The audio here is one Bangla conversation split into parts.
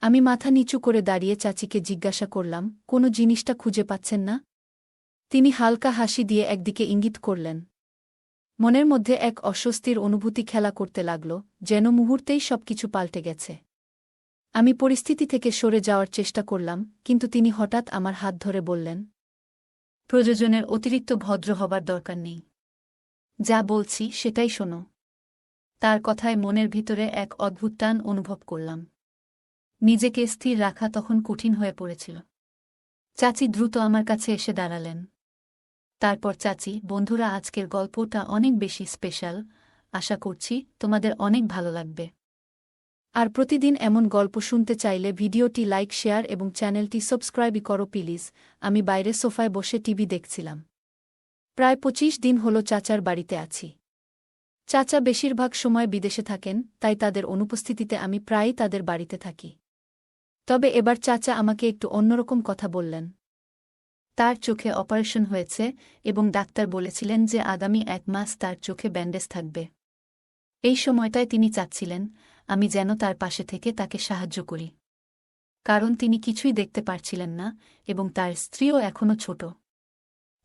আমি মাথা নিচু করে দাঁড়িয়ে চাচিকে জিজ্ঞাসা করলাম, কোনো জিনিসটা খুঁজে পাচ্ছেন না? তিনি হালকা হাসি দিয়ে একদিকে ইঙ্গিত করলেন। মনের মধ্যে এক অস্বস্তির অনুভূতি খেলা করতে লাগল, যেন মুহূর্তেই সবকিছু পাল্টে গেছে। আমি পরিস্থিতি থেকে সরে যাওয়ার চেষ্টা করলাম, কিন্তু তিনি হঠাৎ আমার হাত ধরে বললেন, প্রযোজনের অতিরিক্ত ভদ্র হবার দরকার নেই। যা বলছি সেটাই শোনো। তার কথায় মনের ভিতরে এক অদ্ভুত টান অনুভব করলাম। নিজেকে স্থির রাখা তখন কঠিন হয়ে পড়েছিল। চাচি দ্রুত আমার কাছে এসে দাঁড়ালেন। তারপর চাচি, বন্ধুরা, আজকের গল্পটা অনেক বেশি স্পেশাল। আশা করছি তোমাদের অনেক ভালো লাগবে। আর প্রতিদিন এমন গল্প শুনতে চাইলে ভিডিওটি লাইক, শেয়ার এবং চ্যানেলটি সাবস্ক্রাইবই করো প্লিজ। আমি বাইরে সোফায় বসে টিভি দেখছিলাম। প্রায় পঁচিশ দিন হল চাচার বাড়িতে আছি। চাচা বেশিরভাগ সময় বিদেশে থাকেন, তাই তাদের অনুপস্থিতিতে আমি প্রায়ই তাদের বাড়িতে থাকি। তবে এবার চাচা আমাকে একটু অন্যরকম কথা বললেন। তার চোখে অপারেশন হয়েছে এবং ডাক্তার বলেছিলেন যে আগামী এক মাস তার চোখে ব্যান্ডেজ থাকবে। এই সময়টায় তিনি চাচ্ছিলেন, আমি যেন তার পাশে থেকে তাকে সাহায্য করি। কারণ তিনি কিছুই দেখতে পারছিলেন না এবং তার স্ত্রীও এখনও ছোট।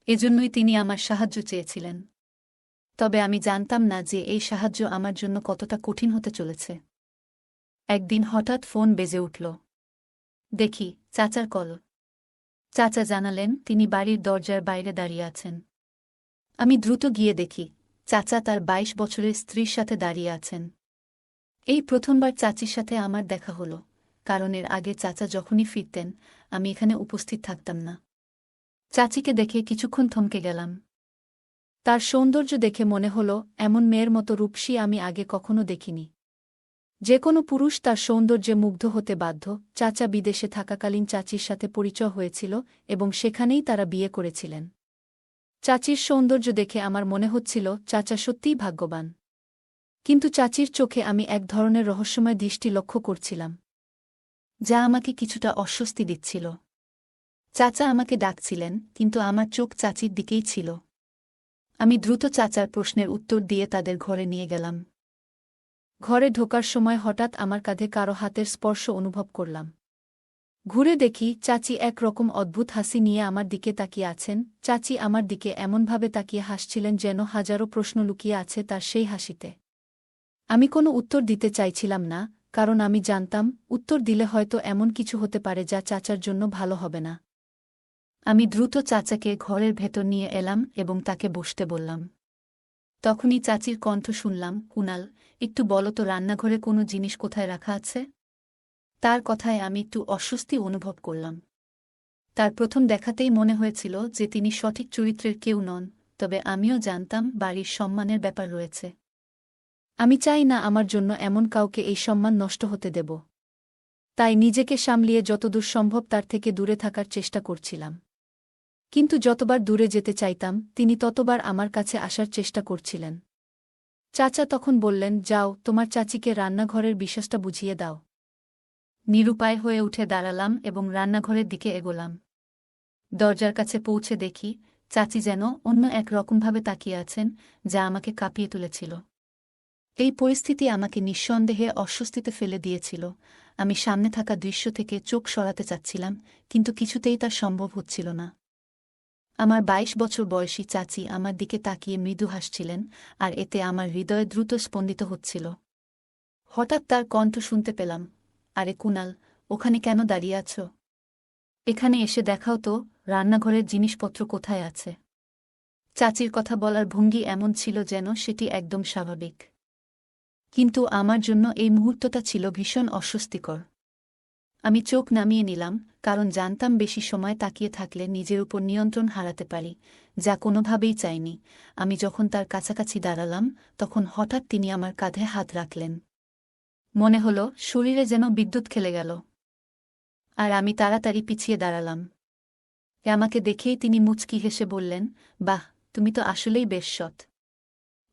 এজন্যই তিনি আমার সাহায্য চেয়েছিলেন। তবে আমি জানতাম না যে এই সাহায্য আমার জন্য কতটা কঠিন হতে চলেছে। একদিন হঠাৎ ফোন বেজে উঠল। দেখি, চাচার কল চাচা জানালেন তিনি বাড়ির দরজার বাইরে দাঁড়িয়ে আছেন। আমি দ্রুত গিয়ে দেখি, চাচা তার ২২ বছরের স্ত্রীর সাথে দাঁড়িয়ে আছেন। এই প্রথমবার চাচির সাথে আমার দেখা হল, কারণ এর আগে চাচা যখনই ফিরতেন, আমি এখানে উপস্থিত থাকতাম না। চাচিকে দেখে কিছুক্ষণ থমকে গেলাম। তার সৌন্দর্য দেখে মনে হল, এমন মেয়ের মতো রূপসী আমি আগে কখনো দেখিনি। যে কোনো পুরুষ তার সৌন্দর্যে মুগ্ধ হতে বাধ্য। চাচা বিদেশে থাকাকালীন চাচির সাথে পরিচয় হয়েছিল এবং সেখানেই তারা বিয়ে করেছিলেন। চাচির সৌন্দর্য দেখে আমার মনে হচ্ছিল, চাচা সত্যিই ভাগ্যবান। কিন্তু চাচির চোখে আমি এক ধরনের রহস্যময় দৃষ্টি লক্ষ্য করছিলাম। যা আমাকে কিছুটা অস্বস্তি দিচ্ছিল। চাচা আমাকে ডাকছিলেন, কিন্তু আমার চোখ চাচির দিকেই ছিল। আমি দ্রুত চাচার প্রশ্নের উত্তর দিয়ে তাদের ঘরে নিয়ে গেলাম। ঘরে ঢোকার সময় হঠাৎ আমার কাঁধে কারও হাতের স্পর্শ অনুভব করলাম। ঘুরে দেখি চাচি এক রকম অদ্ভুত হাসি নিয়ে আমার দিকে তাকিয়ে আছেন, চাচি আমার দিকে এমনভাবে তাকিয়ে হাসছিলেন যেন হাজারো প্রশ্ন লুকিয়ে আছে তার সেই হাসিতে। আমি কোনো উত্তর দিতে চাইছিলাম না, কারণ আমি জানতাম, উত্তর দিলে হয়তো এমন কিছু হতে পারে যা চাচার জন্য ভালো হবে না। আমি দ্রুত চাচাকে ঘরের ভেতর নিয়ে এলাম এবং তাকে বসতে বললাম। তখনই চাচির কণ্ঠ শুনলাম, কুনাল একটু বলো তো রান্নাঘরে কোনো জিনিস কোথায় রাখা আছে? তার কথায় আমি একটু অস্বস্তি অনুভব করলাম। তার প্রথম দেখাতেই মনে হয়েছিল যে তিনি সঠিক চরিত্রের কেউ নন, তবে আমিও জানতাম বাড়ির সম্মানের ব্যাপার রয়েছে। আমি চাই না আমার জন্য এমন কাউকে এই সম্মান নষ্ট হতে দেব। তাই নিজেকে সামলিয়ে যতদূর সম্ভব তার থেকে দূরে থাকার চেষ্টা করছিলাম। কিন্তু যতবার দূরে যেতে চাইতাম, তিনি ততবার আমার কাছে আসার চেষ্টা করছিলেন। চাচা তখন বললেন, যাও, তোমার চাচিকে রান্নাঘরের বিশ্বাসটা বুঝিয়ে দাও। নিরুপায় হয়ে উঠে দাঁড়ালাম এবং রান্নাঘরের দিকে এগোলাম। দরজার কাছে পৌঁছে দেখি, চাচি যেন অন্য এক রকমভাবে তাকিয়ে আছেন, যা আমাকে কাঁপিয়ে তুলেছিল। এই পরিস্থিতি আমাকে নিঃসন্দেহে অস্বস্তিতে ফেলে দিয়েছিল। আমি সামনে থাকা দৃশ্য থেকে চোখ সরাতে চাচ্ছিলাম, কিন্তু কিছুতেই তা সম্ভব হচ্ছিল না। আমার ২২ বছর বয়সী চাচি আমার দিকে তাকিয়ে মৃদু হাসছিলেন, আর এতে আমার হৃদয় দ্রুত স্পন্দিত হচ্ছিল। হঠাৎ তার কণ্ঠ শুনতে পেলাম, আরে কুনাল, ওখানে কেন দাঁড়িয়ে আছ? এখানে এসে দেখাও তো, রান্নাঘরের জিনিসপত্র কোথায় আছে? চাচির কথা বলার ভঙ্গি এমন ছিল যেন সেটি একদম স্বাভাবিক। কিন্তু আমার জন্য এই মুহূর্তটা ছিল ভীষণ অস্বস্তিকর। আমি চোখ নামিয়ে নিলাম, কারণ জানতাম বেশি সময় তাকিয়ে থাকলে নিজের উপর নিয়ন্ত্রণ হারাতে পারি, যা কোনোভাবেই চাইনি। আমি যখন তার কাছাকাছি দাঁড়ালাম, তখন হঠাৎ তিনি আমার কাঁধে হাত রাখলেন। মনে হল, শরীরে যেন বিদ্যুৎ খেলে গেল। আর আমি তাড়াতাড়ি পিছিয়ে দাঁড়ালাম। আমাকে দেখেই তিনি মুচকি হেসে বললেন, বাহ, তুমি তো আসলেই বেশ সৎ।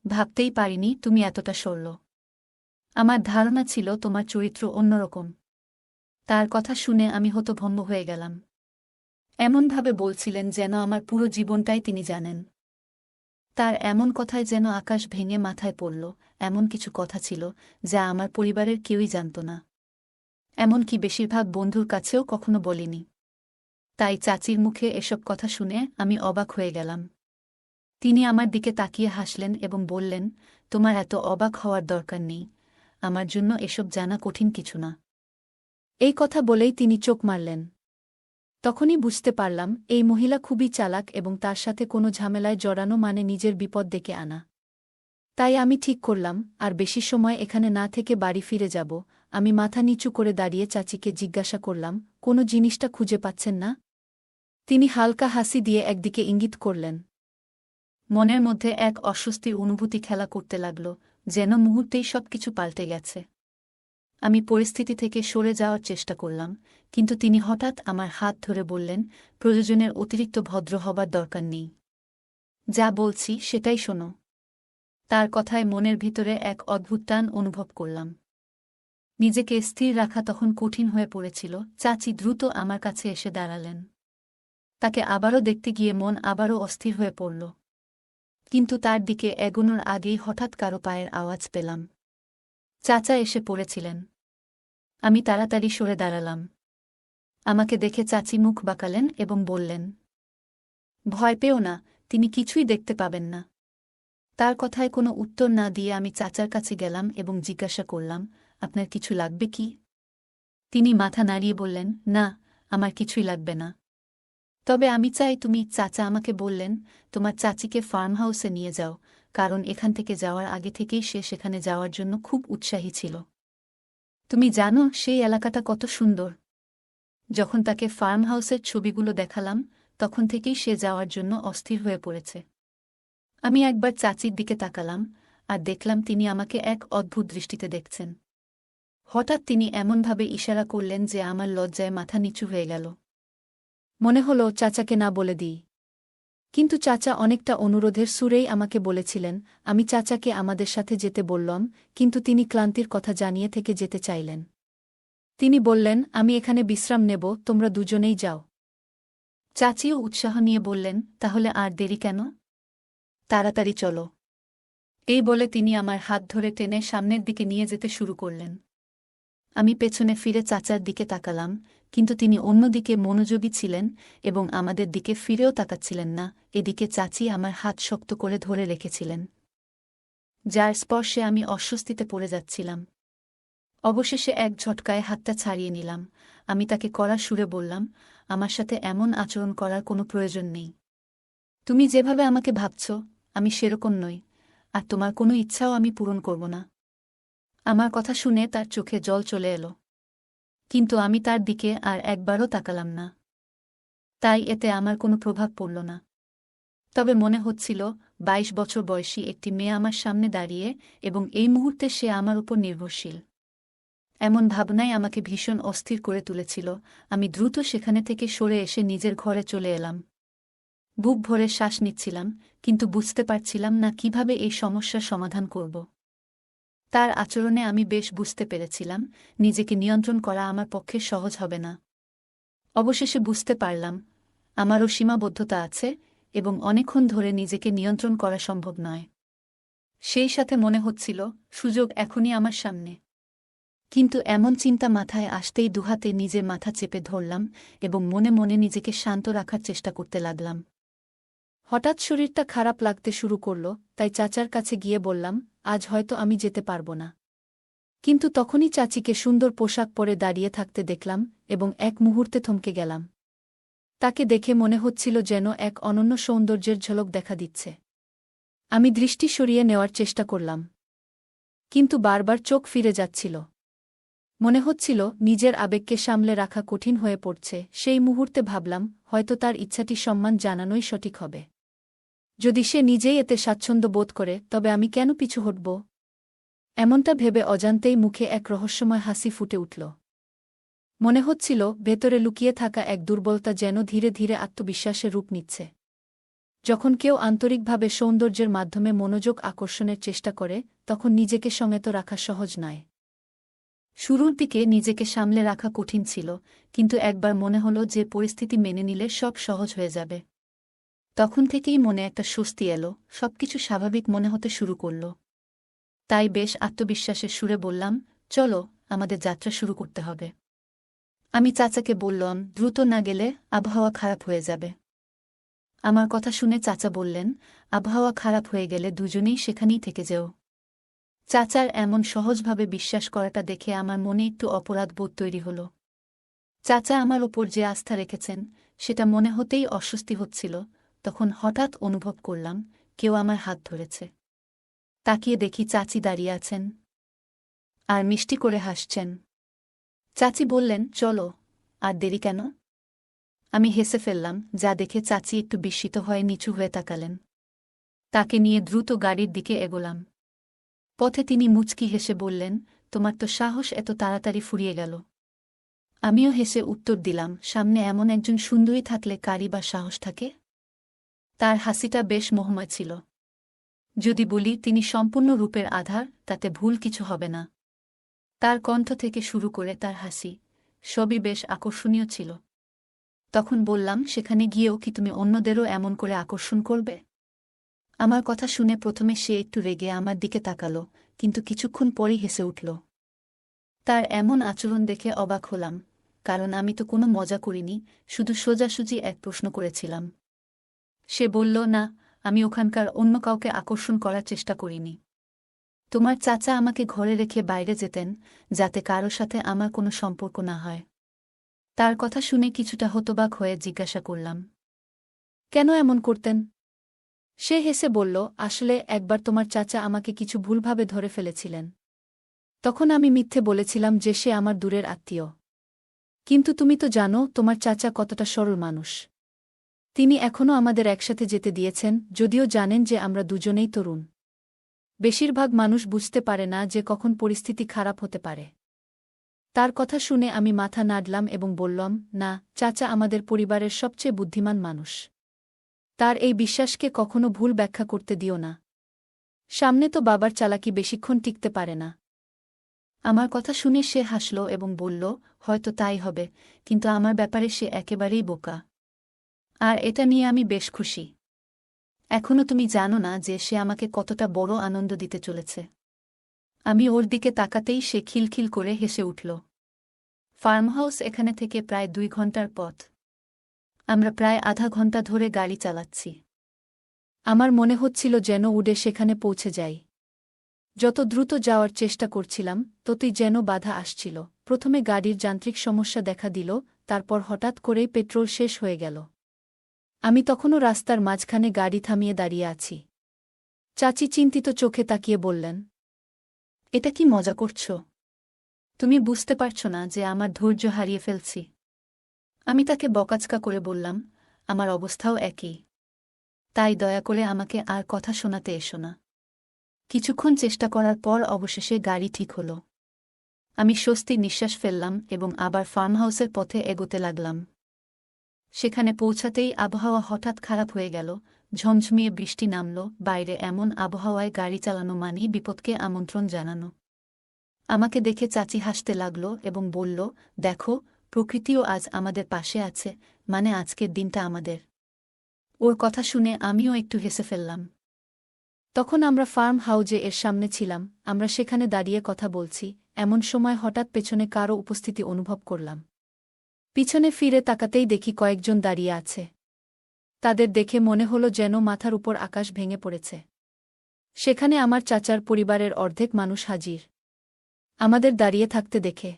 ভাবতেই পারিনি তুমি এতটা সরল। আমার ধারণা ছিল তোমার চরিত্র অন্যরকম। তার কথা শুনে আমি হতভম্ব হয়ে গেলাম। এমনভাবে বলছিলেন যেন আমার পুরো জীবনটাই তিনি জানেন। তার এমন কথায় যেন আকাশ ভেঙে মাথায় পড়ল, এমন কিছু কথা ছিল, যা আমার পরিবারের কেউই জানত না। এমনকি বেশিরভাগ বন্ধুর কাছেও কখনো বলিনি। তাই চাচির মুখে এসব কথা শুনে আমি অবাক হয়ে গেলাম। তিনি আমার দিকে তাকিয়ে হাসলেন এবং বললেন, তোমার এত অবাক হওয়ার দরকার নেই। আমার জন্য এসব জানা কঠিন কিছু না। এই কথা বলেই তিনি চোখ মারলেন। তখনই বুঝতে পারলাম, এই মহিলা খুবই চালাক এবং তার সাথে কোনো ঝামেলায় জড়ানো মানে নিজের বিপদ ডেকে আনা। তাই আমি ঠিক করলাম, আর বেশি সময় এখানে না থেকে বাড়ি ফিরে যাব, আমি মাথা নিচু করে দাঁড়িয়ে চাচিকে জিজ্ঞাসা করলাম, কোনো জিনিসটা খুঁজে পাচ্ছেন না? তিনি হালকা হাসি দিয়ে একদিকে ইঙ্গিত করলেন। মনের মধ্যে এক অস্বস্তির অনুভূতি খেলা করতে লাগল, যেন মুহূর্তেই সবকিছু পাল্টে গেছে। আমি পরিস্থিতি থেকে সরে যাওয়ার চেষ্টা করলাম, কিন্তু তিনি হঠাৎ আমার হাত ধরে বললেন, প্রয়োজনের অতিরিক্ত ভদ্র হবার দরকার নেই। যা বলছি সেটাই শোনো। তার কথায় মনের ভিতরে এক অদ্ভুত টান অনুভব করলাম। নিজেকে স্থির রাখা তখন কঠিন হয়ে পড়েছিল। চাচি দ্রুত আমার কাছে এসে দাঁড়ালেন। তাকে আবারও দেখতে গিয়ে মন আবারও অস্থির হয়ে পড়ল। কিন্তু তার দিকে এগোনোর আগেই হঠাৎ কারও পায়ের আওয়াজ পেলাম। চাচা এসে পড়েছিলেন। আমি তাড়াতাড়ি সরে দাঁড়ালাম। আমাকে দেখে চাচি মুখ বাঁকালেন এবং বললেন, ভয় পেও না, তিনি কিছুই দেখতে পাবেন না। তার কথায় কোনো উত্তর না দিয়ে আমি চাচার কাছে গেলাম এবং জিজ্ঞাসা করলাম, আপনার কিছু লাগবে কি? তিনি মাথা নাড়িয়ে বললেন, না, আমার কিছুই লাগবে না। তবে আমি চাই তুমি চাচা আমাকে বললেন, তোমার চাচিকে ফার্ম হাউসে নিয়ে যাও, কারণ এখান থেকে যাওয়ার আগে থেকেই সে সেখানে যাওয়ার জন্য খুব উৎসাহী ছিল। তুমি জানো সেই এলাকাটা কত সুন্দর। যখন তাকে ফার্ম হাউসের ছবিগুলো দেখালাম, তখন থেকেই সে যাওয়ার জন্য অস্থির হয়ে পড়েছে। আমি একবার চাচির দিকে তাকালাম আর দেখলাম তিনি আমাকে এক অদ্ভুত দৃষ্টিতে দেখছেন। হঠাৎ তিনি এমনভাবে ইশারা করলেন যে আমার লজ্জায় মাথা নিচু হয়ে গেল। মনে হল চাচাকে না বলে দিই। কিন্তু চাচা অনেকটা অনুরোধের সুরেই আমাকে বলেছিলেন, আমি চাচাকে আমাদের সাথে যেতে বললাম, কিন্তু তিনি ক্লান্তির কথা জানিয়ে থেকে যেতে চাইলেন। তিনি বললেন, আমি এখানে বিশ্রাম নেব, তোমরা দুজনেই যাও। চাচিও উৎসাহ নিয়ে বললেন, তাহলে আর দেরি কেন? তাড়াতাড়ি চলো। এই বলে তিনি আমার হাত ধরে টেনে সামনের দিকে নিয়ে যেতে শুরু করলেন। আমি পেছনে ফিরে চাচার দিকে তাকালাম কিন্তু তিনি অন্যদিকে মনোযোগী ছিলেন এবং আমাদের দিকে ফিরেও তাকাচ্ছিলেন না, এদিকে চাচি আমার হাত শক্ত করে ধরে রেখেছিলেন। যার স্পর্শে আমি অস্বস্তিতে পড়ে যাচ্ছিলাম। অবশেষে এক ঝটকায় হাতটা ছাড়িয়ে নিলাম। আমি তাকে কড়া সুরে বললাম, আমার সাথে এমন আচরণ করার কোনো প্রয়োজন নেই। তুমি যেভাবে আমাকে ভাবছ, আমি সেরকম নই, আর তোমার কোনো ইচ্ছাও আমি পূরণ করব না। আমার কথা শুনে তার চোখে জল চলে এলো। কিন্তু আমি তার দিকে আর একবারও তাকালাম না। তাই এতে আমার কোনো প্রভাব পড়ল না। তবে মনে হচ্ছিল ২২ বছর বয়সী একটি মেয়ে আমার সামনে দাঁড়িয়ে এবং এই মুহূর্তে সে আমার উপর নির্ভরশীল। এমন ভাবনাই আমাকে ভীষণ অস্থির করে তুলেছিল। আমি দ্রুত সেখানে থেকে সরে এসে নিজের ঘরে চলে এলাম। বুক ভরে শ্বাস নিচ্ছিলাম, কিন্তু বুঝতে পারছিলাম না কীভাবে এই সমস্যার সমাধান করব। তার আচরণে আমি বেশ বুঝতে পেরেছিলাম, নিজেকে নিয়ন্ত্রণ করা আমার পক্ষে সহজ হবে না। অবশেষে বুঝতে পারলাম, আমারও সীমাবদ্ধতা আছে এবং অনেকক্ষণ ধরে নিজেকে নিয়ন্ত্রণ করা সম্ভব নয়। সেই সাথে মনে হচ্ছিল, সুযোগ এখনই আমার সামনে। কিন্তু এমন চিন্তা মাথায় আসতেই দুহাতে নিজের মাথা চেপে ধরলাম এবং মনে মনে নিজেকে শান্ত রাখার চেষ্টা করতে লাগলাম। হঠাৎ শরীরটা খারাপ লাগতে শুরু করল, তাই চাচার কাছে গিয়ে বললাম, আজ হয়তো আমি যেতে পারব না। কিন্তু তখনই চাচিকে সুন্দর পোশাক পরে দাঁড়িয়ে থাকতে দেখলাম এবং এক মুহূর্তে থমকে গেলাম। তাকে দেখে মনে হচ্ছিল যেন এক অনন্য সৌন্দর্যের ঝলক দেখা দিচ্ছে। আমি দৃষ্টি সরিয়ে নেওয়ার চেষ্টা করলাম, কিন্তু বারবার চোখ ফিরে যাচ্ছিল। মনে হচ্ছিল নিজের আবেগকে সামলে রাখা কঠিন হয়ে পড়ছে, সেই মুহূর্তে ভাবলাম, হয়তো তার ইচ্ছাটি সম্মান জানানোই সঠিক হবে। যদি সে নিজেই এতে স্বাচ্ছন্দ্য বোধ করে, তবে আমি কেন পিছু হটব? এমনটা ভেবে অজান্তেই মুখে এক রহস্যময় হাসি ফুটে উঠল। মনে হচ্ছিল, ভেতরে লুকিয়ে থাকা এক দুর্বলতা যেন ধীরে ধীরে আত্মবিশ্বাসে রূপ নিচ্ছে। যখন কেউ আন্তরিকভাবে সৌন্দর্যের মাধ্যমে মনোযোগ আকর্ষণের চেষ্টা করে, তখন নিজেকে সমেত রাখা সহজ নয়। শুরুর দিকে নিজেকে সামলে রাখা কঠিন ছিল, কিন্তু একবার মনে হল যে পরিস্থিতি মেনে নিলে সব সহজ হয়ে যাবে। তখন থেকেই মনে একটা স্বস্তি এলো, সবকিছু স্বাভাবিক মনে হতে শুরু করল। তাই বেশ আত্মবিশ্বাসের সুরে বললাম, চলো, আমাদের যাত্রা শুরু করতে হবে। আমি চাচাকে বললাম, দ্রুত না গেলে আবহাওয়া খারাপ হয়ে যাবে। আমার কথা শুনে চাচা বললেন, আবহাওয়া খারাপ হয়ে গেলে দুজনেই সেখানেই থেকে যেও। চাচার এমন সহজভাবে বিশ্বাস করাটা দেখে আমার মনে একটু অপরাধ বোধ তৈরি হল। চাচা আমার ওপর যে আস্থা রেখেছেন, সেটা মনে হতেই অস্বস্তি হচ্ছিল তখন হঠাৎ অনুভব করলাম কেউ আমার হাত ধরেছে। তাকিয়ে দেখি চাচি দাঁড়িয়ে আছেন। আর মিষ্টি করে হাসছেন। চাচি বললেন, চলো, আর দেরি কেন? আমি হেসে ফেললাম, যা দেখে চাচি একটু বিস্মিত হয়ে নিচু হয়ে তাকালেন। তাকে নিয়ে দ্রুত গাড়ির দিকে এগোলাম। পথে তিনি মুচকি হেসে বললেন, তোমার তো সাহস এত তাড়াতাড়ি ফুরিয়ে গেল। আমিও হেসে উত্তর দিলাম, সামনে এমন একজন সুন্দরী থাকলে কারি বা সাহস থাকে? তার হাসিটা বেশ মোহময় ছিল। যদি বলি তিনি সম্পূর্ণ রূপের আধার, তাতে ভুল কিছু হবে না। তার কণ্ঠ থেকে শুরু করে তার হাসি, সবই বেশ আকর্ষণীয় ছিল। তখন বললাম, সেখানে গিয়েও কি তুমি অন্যদেরও এমন করে আকর্ষণ করবে? আমার কথা শুনে প্রথমে সে একটু রেগে আমার দিকে তাকালো, কিন্তু কিছুক্ষণ পরই হেসে উঠল। তার এমন আচরণ দেখে অবাক হলাম, কারণ আমি তো কোনো মজা করিনি, শুধু সোজাসুজি এক প্রশ্ন করেছিলাম। সে বলল, না, আমি ওখানকার অন্য কাউকে আকর্ষণ করার চেষ্টা করিনি। তোমার চাচা আমাকে ঘরে রেখে বাইরে যেতেন, যাতে কারও সাথে আমার কোনো সম্পর্ক না হয়। তার কথা শুনে কিছুটা হতবাক হয়ে জিজ্ঞাসা করলাম, কেন এমন করতেন? সে হেসে বলল, আসলে একবার তোমার চাচা আমাকে কিছু ভুলভাবে ধরে ফেলেছিলেন। তখন আমি মিথ্যে বলেছিলাম যে সে আমার দূরের আত্মীয়। কিন্তু তুমি তো জানো, তোমার চাচা কতটা সরল মানুষ। তিনি এখনও আমাদের একসাথে যেতে দিয়েছেন, যদিও জানেন যে আমরা দুজনেই তরুণ। বেশিরভাগ মানুষ বুঝতে পারে না যে কখন পরিস্থিতি খারাপ হতে পারে। তার কথা শুনে আমি মাথা নাড়লাম এবং বললাম, না, চাচা আমাদের পরিবারের সবচেয়ে বুদ্ধিমান মানুষ। তার এই বিশ্বাসকে কখনো ভুল ব্যাখ্যা করতে দিও না। সামনে তো বাবার চালাকি বেশিক্ষণ টিকতে পারে না। আমার কথা শুনে সে হাসল এবং বলল, হয়তো তাই হবে, কিন্তু আমার ব্যাপারে সে একেবারেই বোকা। আর এটা নিয়ে আমি বেশ খুশি। এখনও তুমি জানো না যে সে আমাকে কতটা বড় আনন্দ দিতে চলেছে। আমি ওর দিকে তাকাতেই সে খিলখিল করে হেসে উঠল। ফার্মহাউস এখানে থেকে প্রায় দুই ঘণ্টার পথ। আমরা প্রায় আধা ঘণ্টা ধরে গাড়ি চালাচ্ছি। আমার মনে হচ্ছিল যেন উডে সেখানে পৌঁছে যাই। যত দ্রুত যাওয়ার চেষ্টা করছিলাম, ততই যেন বাধা আসছিল। প্রথমে গাড়ির যান্ত্রিক সমস্যা দেখা দিল, তারপর হঠাৎ করেই পেট্রোল শেষ হয়ে গেল। আমি তখনও রাস্তার মাঝখানে গাড়ি থামিয়ে দাঁড়িয়ে আছি। চাচি চিন্তিত চোখে তাকিয়ে বললেন, এটা কি মজা করছ? তুমি বুঝতে পারছ না যে আমার ধৈর্য হারিয়ে ফেলছি। আমি তাকে বকাচকা করে বললাম, আমার অবস্থাও একই। তাই দয়া করে আমাকে আর কথা শোনাতে এসো না। কিছুক্ষণ চেষ্টা করার পর অবশেষে গাড়ি ঠিক হল। আমি স্বস্তি নিঃশ্বাস ফেললাম এবং আবার ফার্মহাউসের পথে এগোতে লাগলাম। সেখানে পৌঁছাতেই আবহাওয়া হঠাৎ খারাপ হয়ে গেল, ঝমঝমিয়ে বৃষ্টি নামল, বাইরে এমন আবহাওয়ায় গাড়ি চালানো মানেই বিপদকে আমন্ত্রণ জানানো। আমাকে দেখে চাচি হাসতে লাগল এবং বলল, দেখো, প্রকৃতিও আজ আমাদের পাশে আছে মানে আজকের দিনটা আমাদের। ওর কথা শুনে আমিও একটু হেসে ফেললাম। তখন আমরা ফার্ম হাউজে এর সামনে ছিলাম, আমরা সেখানে দাঁড়িয়ে কথা বলছি, এমন সময় হঠাৎ পেছনে কারও উপস্থিতি অনুভব করলাম। পিছনে ফিরে তাকাতেই দেখি কয়েকজন দাঁড়িয়ে আছে। তাদের দেখে মনে হলো যেন মাথার উপর আকাশ ভেঙে পড়েছে। সেখানে আমার চাচার পরিবারের অর্ধেক মানুষ হাজির। আমাদের দাঁড়িয়ে থাকতে দেখে।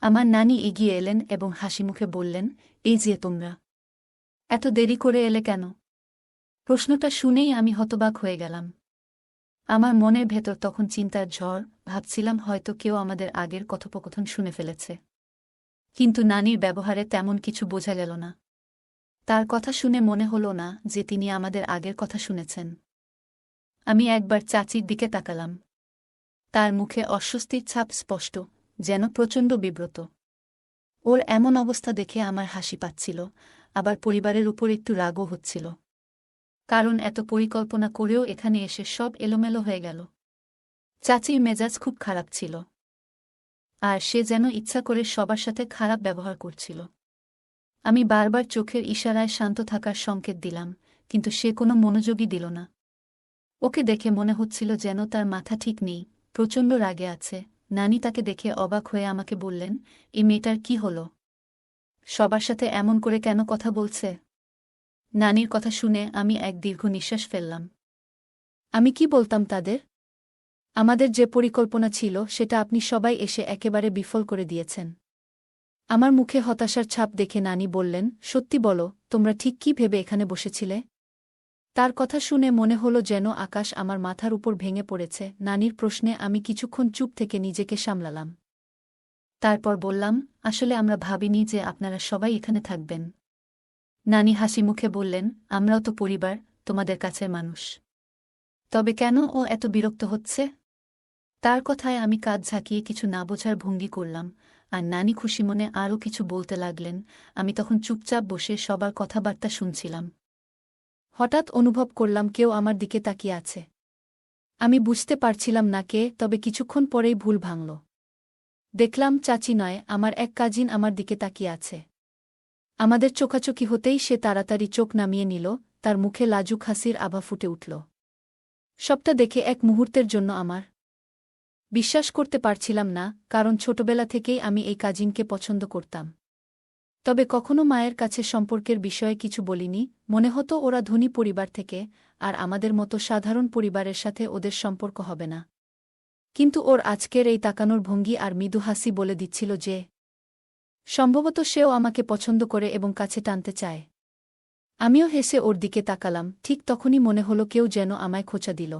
আমার নানি এগিয়ে এলেন এবং হাসিমুখে বললেন, এই যে তোমরা। এত দেরি করে এলে কেন? প্রশ্নটা শুনেই আমি হতবাক হয়ে গেলাম। আমার মনের ভেতর তখন চিন্তার ঝড়, ভাবছিলাম হয়তো কেউ আমাদের আগের কথোপকথন শুনে ফেলেছে। কিন্তু নানির ব্যবহারে তেমন কিছু বোঝা গেল না। তার কথা শুনে মনে হল না যে তিনি আমাদের আগের কথা শুনেছেন। আমি একবার চাচির দিকে তাকালাম। তার মুখে অস্বস্তির ছাপ স্পষ্ট, যেন প্রচণ্ড বিব্রত। ওর এমন অবস্থা দেখে আমার হাসি পাচ্ছিল, আবার পরিবারের উপর একটু রাগও হচ্ছিল। কারণ এত পরিকল্পনা করেও এখানে এসে সব এলোমেলো হয়ে গেল। চাচির মেজাজ খুব খারাপ ছিল। আর সে যেন ইচ্ছা করে সবার সাথে খারাপ ব্যবহার করছিল। আমি বারবার চোখের ইশারায় শান্ত থাকার সংকেত দিলাম, কিন্তু সে কোনো মনোযোগই দিল না। ওকে দেখে মনে হচ্ছিল যেন তার মাথা ঠিক নেই, প্রচণ্ড রাগে আছে। নানি তাকে দেখে অবাক হয়ে আমাকে বললেন, এই মেয়েটার কি হল? সবার সাথে এমন করে কেন কথা বলছে? নানির কথা শুনে আমি এক দীর্ঘ নিঃশ্বাস ফেললাম। আমি কি বলতাম তাদের? আমাদের যে পরিকল্পনা ছিল, সেটা আপনি সবাই এসে একেবারে বিফল করে দিয়েছেন। আমার মুখে হতাশার ছাপ দেখে নানি বললেন, সত্যি বলো, তোমরা ঠিক কি ভেবে এখানে বসেছিলে? তার কথা শুনে মনে হলো যেন আকাশ আমার মাথার উপর ভেঙে পড়েছে। নানির প্রশ্নে আমি কিছুক্ষণ চুপ থেকে নিজেকে সামলালাম। তারপর বললাম, আসলে আমরা ভাবিনি যে আপনারা সবাই এখানে থাকবেন। নানি হাসি মুখে বললেন, আমরাও তো পরিবার, তোমাদের কাছের মানুষ। তবে কেন ও এত বিরক্ত হচ্ছে? তার কথায় আমি কাজ ঝাঁকিয়ে কিছু না বোঝার ভঙ্গি করলাম, আর নানি খুশি মনে আরও কিছু বলতে লাগলেন। আমি তখন চুপচাপ বসে সবার কথাবার্তা শুনছিলাম। হঠাৎ অনুভব করলাম কেউ আমার দিকে তাকিয়ে আছে। আমি বুঝতে পারছিলাম না কে, তবে কিছুক্ষণ পরেই ভুল ভাঙল। দেখলাম চাচি নয়, আমার এক কাজিন আমার দিকে তাকিয়ে আছে। আমাদের চোখাচোখি হতেই সে তাড়াতাড়ি চোখ নামিয়ে নিল, তার মুখে লাজুক হাসির আভা ফুটে উঠল। সবটা দেখে এক মুহূর্তের জন্য আমার বিশ্বাস করতে পারছিলাম না, কারণ ছোটবেলা থেকেই আমি এই কাজিনকে পছন্দ করতাম। তবে কখনো মায়ের কাছে সম্পর্কের বিষয়ে কিছু বলিনি, মনে হতো ওরা ধনী পরিবার থেকে, আর আমাদের মতো সাধারণ পরিবারের সাথে ওদের সম্পর্ক হবে না। কিন্তু ওর আজকের এই তাকানোর ভঙ্গি আর মৃদু হাসি বলে দিচ্ছিল যে, সম্ভবত সেও আমাকে পছন্দ করে এবং কাছে টানতে চায়। আমিও হেসে ওর দিকে তাকালাম, ঠিক তখনই মনে হলো কেউ যেন আমায় খোঁচা দিল।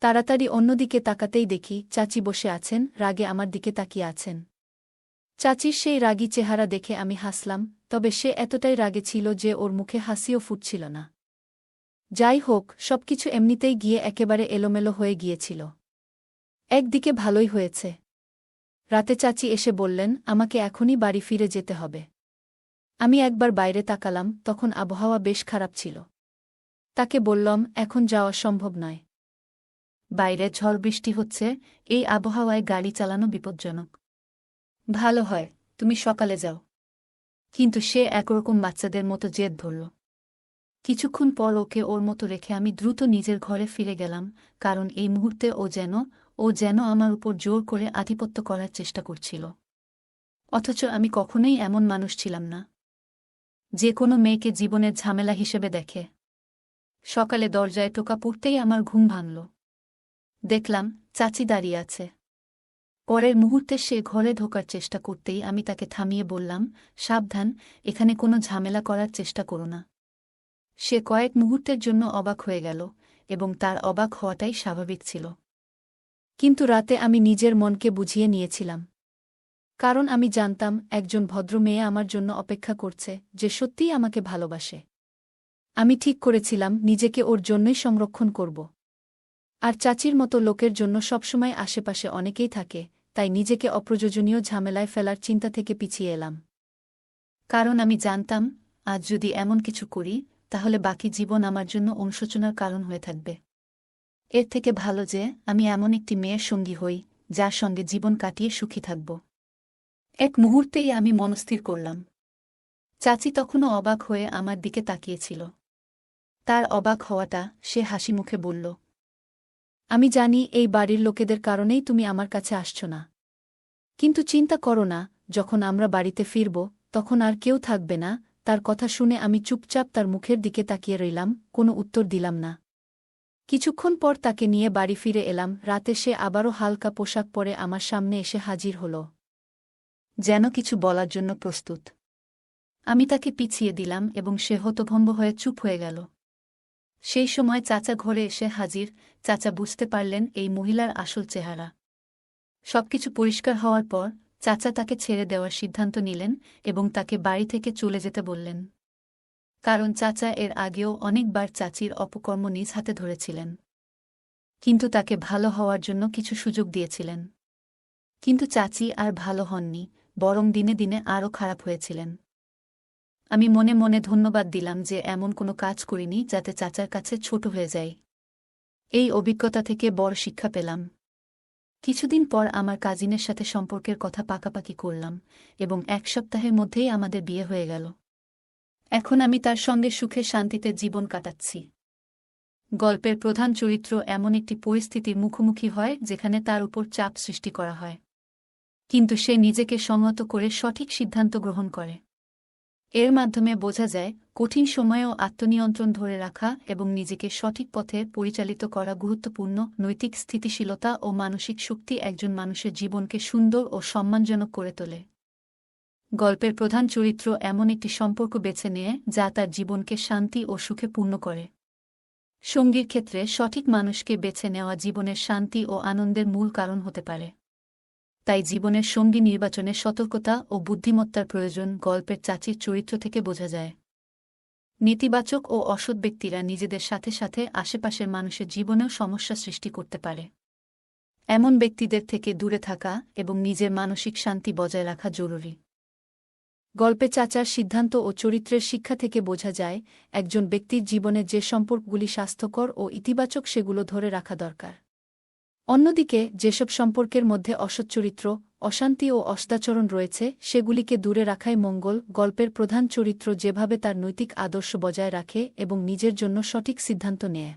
তাড়াতাড়ি অন্যদিকে তাকাতেই দেখি চাচি বসে আছেন, রাগে আমার দিকে তাকিয়ে আছেন। চাচির সেই রাগী চেহারা দেখে আমি হাসলাম, তবে সে এতটাই রাগে ছিল যে ওর মুখে হাসিও ফুটছিল না। যাই হোক, সবকিছু এমনিতেই গিয়ে একেবারে এলোমেলো হয়ে গিয়েছিল। একদিকে ভালোই হয়েছে। রাতে চাচি এসে বললেন, আমাকে এখনই বাড়ি ফিরে যেতে হবে। আমি একবার বাইরে তাকালাম, তখন আবহাওয়া বেশ খারাপ ছিল। তাকে বললাম, এখন যাওয়া সম্ভব নয়। বাইরে ঝড় বৃষ্টি হচ্ছে, এই আবহাওয়ায় গাড়ি চালানো বিপজ্জনক। ভালো হয়, তুমি সকালে যাও। কিন্তু সে একরকম বাচ্চাদের মতো জেদ ধরল। কিছুক্ষণ পর ওকে ওর মতো রেখে আমি দ্রুত নিজের ঘরে ফিরে গেলাম, কারণ এই মুহূর্তে ও যেন ও যেন আমার উপর জোর করে আধিপত্য করার চেষ্টা করছিল। অথচ আমি কখনোই এমন মানুষ ছিলাম না। যে কোনো মেয়েকে জীবনের ঝামেলা হিসেবে দেখে। সকালে দরজায় টোকা পড়তেই আমার ঘুম ভাঙল। দেখলাম, চাচি দাঁড়িয়ে আছে। পরের মুহূর্তে সে ঘরে ঢোকার চেষ্টা করতেই আমি তাকে থামিয়ে বললাম, সাবধান, এখানে কোনো ঝামেলা করার চেষ্টা করো না। সে কয়েক মুহূর্তের জন্য অবাক হয়ে গেল এবং তার অবাক হওয়াটাই স্বাভাবিক ছিল। কিন্তু রাতে আমি নিজের মনকে বুঝিয়ে নিয়েছিলাম। কারণ আমি জানতাম, একজন ভদ্র মেয়ে আমার জন্য অপেক্ষা করছে যে সত্যিই আমাকে ভালোবাসে। আমি ঠিক করেছিলাম, নিজেকে ওর জন্যই সংরক্ষণ করব। আর চাচির মতো লোকের জন্য সবসময় আশেপাশে অনেকেই থাকে, তাই নিজেকে অপ্রয়োজনীয় ঝামেলায় ফেলার চিন্তা থেকে পিছিয়ে এলাম। কারণ আমি জানতাম, আজ যদি এমন কিছু করি, তাহলে বাকি জীবন আমার জন্য অনুশোচনার কারণ হয়ে থাকবে। এর থেকে ভালো যে, আমি এমন একটি মেয়ের সঙ্গী হই, যার সঙ্গে জীবন কাটিয়ে সুখী থাকব। এক মুহূর্তেই আমি মনস্থির করলাম। চাচি তখনও অবাক হয়ে আমার দিকে তাকিয়েছিল। তার অবাক হওয়াটা সে হাসি মুখে বলল আমি জানি এই বাড়ির লোকেদের কারণেই তুমি আমার কাছে আসছ না। কিন্তু চিন্তা করো না, যখন আমরা বাড়িতে ফিরব, তখন আর কেউ থাকবে না, তার কথা শুনে আমি চুপচাপ তার মুখের দিকে তাকিয়ে রইলাম, কোনো উত্তর দিলাম না। কিছুক্ষণ পর তাকে নিয়ে বাড়ি ফিরে এলাম, রাতে সে আবারও হালকা পোশাক পরে আমার সামনে এসে হাজির হল। যেন কিছু বলার জন্য প্রস্তুত। আমি তাকে পিছিয়ে দিলাম এবং সে হতভম্ব হয়ে চুপ হয়ে গেল। সেই সময় চাচা ঘরে এসে হাজির, চাচা বুঝতে পারলেন এই মহিলার আসল চেহারা। সবকিছু পরিষ্কার হওয়ার পর, চাচা তাকে ছেড়ে দেওয়ার সিদ্ধান্ত নিলেন এবং তাকে বাড়ি থেকে চলে যেতে বললেন। কারণ চাচা এর আগেও অনেকবার চাচির অপকর্ম নিজ হাতে ধরেছিলেন। কিন্তু তাকে ভালো হওয়ার জন্য কিছু সুযোগ দিয়েছিলেন। কিন্তু চাচি আর ভালো হননি, বরং দিনে দিনে আরও খারাপ হয়েছিলেন। আমি মনে মনে ধন্যবাদ দিলাম যে এমন কোনো কাজ করিনি যাতে চাচার কাছে ছোট হয়ে যায়। এই অভিজ্ঞতা থেকে বড় শিক্ষা পেলাম। কিছুদিন পর আমার কাজিনের সাথে সম্পর্কের কথা পাকাপাকি করলাম এবং এক সপ্তাহের মধ্যেই আমাদের বিয়ে হয়ে গেল। এখন আমি তার সঙ্গে সুখে শান্তিতে জীবন কাটাচ্ছি। গল্পের প্রধান চরিত্র এমন একটি পরিস্থিতির মুখোমুখি হয় যেখানে তার উপর চাপ সৃষ্টি করা হয়। কিন্তু সে নিজেকে সংহত করে সঠিক সিদ্ধান্ত গ্রহণ করে। এর মাধ্যমে বোঝা যায়, কঠিন সময়েও আত্মনিয়ন্ত্রণ ধরে রাখা এবং নিজেকে সঠিক পথে পরিচালিত করা গুরুত্বপূর্ণ নৈতিক স্থিতিশীলতা ও মানসিক শক্তি একজন মানুষের জীবনকে সুন্দর ও সম্মানজনক করে তোলে। গল্পের প্রধান চরিত্র এমন একটি সম্পর্ক বেছে নেয়, যা তার জীবনকে শান্তি ও সুখে পূর্ণ করে। সঙ্গীর ক্ষেত্রে সঠিক মানুষকে বেছে নেওয়া জীবনের শান্তি ও আনন্দের মূল কারণ হতে পারে। তাই জীবনের সঙ্গী নির্বাচনে সতর্কতা ও বুদ্ধিমত্তার প্রয়োজন গল্পের চাচির চরিত্র থেকে বোঝা যায়। নেতিবাচক ও অসৎ ব্যক্তিরা নিজেদের সাথে সাথে আশেপাশের মানুষের জীবনেও সমস্যা সৃষ্টি করতে পারে। এমন ব্যক্তিদের থেকে দূরে থাকা এবং নিজের মানসিক শান্তি বজায় রাখা জরুরি। গল্পে চাচার সিদ্ধান্ত ও চরিত্রের শিক্ষা থেকে বোঝা যায়, একজন ব্যক্তির জীবনে যে সম্পর্কগুলি স্বাস্থ্যকর ও ইতিবাচক সেগুলো ধরে রাখা দরকার। অন্যদিকে, যেসব সম্পর্কের মধ্যে অসৎ চরিত্র, অশান্তি ও অস্তাচরণ রয়েছে, সেগুলিকে দূরে রাখাই মঙ্গল, গল্পের প্রধান চরিত্র যেভাবে তার নৈতিক আদর্শ বজায় রাখে এবং নিজের জন্য সঠিক সিদ্ধান্ত নেয়।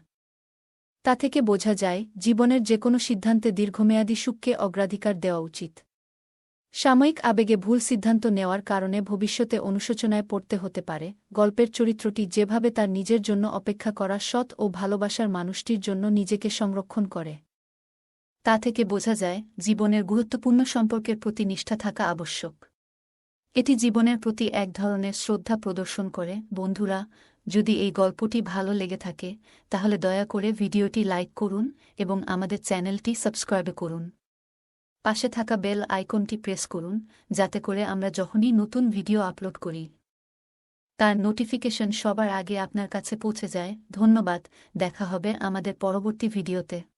তা থেকে বোঝা যায়, জীবনের যে কোনো সিদ্ধান্তে দীর্ঘমেয়াদী সুখকে অগ্রাধিকার দেওয়া উচিত। সাময়িক আবেগে ভুল সিদ্ধান্ত নেওয়ার কারণে ভবিষ্যতে অনুশোচনায় পড়তে হতে পারে, গল্পের চরিত্রটি যেভাবে তার নিজের জন্য অপেক্ষা করা সৎ ও ভালোবাসার মানুষটির জন্য নিজেকে সংরক্ষণ করে। তা থেকে বোঝা যায়, জীবনের গুরুত্বপূর্ণ সম্পর্কের প্রতি নিষ্ঠা থাকা আবশ্যক। এটি জীবনের প্রতি এক ধরনের শ্রদ্ধা প্রদর্শন করে। বন্ধুরা, যদি এই গল্পটি ভালো লেগে থাকে, তাহলে দয়া করে ভিডিওটি লাইক করুন এবং আমাদের চ্যানেলটি সাবস্ক্রাইব করুন। পাশে থাকা বেল আইকনটি প্রেস করুন, যাতে করে আমরা যখনই নতুন ভিডিও আপলোড করি, তার নোটিফিকেশন সবার আগে আপনার কাছে পৌঁছে যায়। ধন্যবাদ, দেখা হবে আমাদের পরবর্তী ভিডিওতে।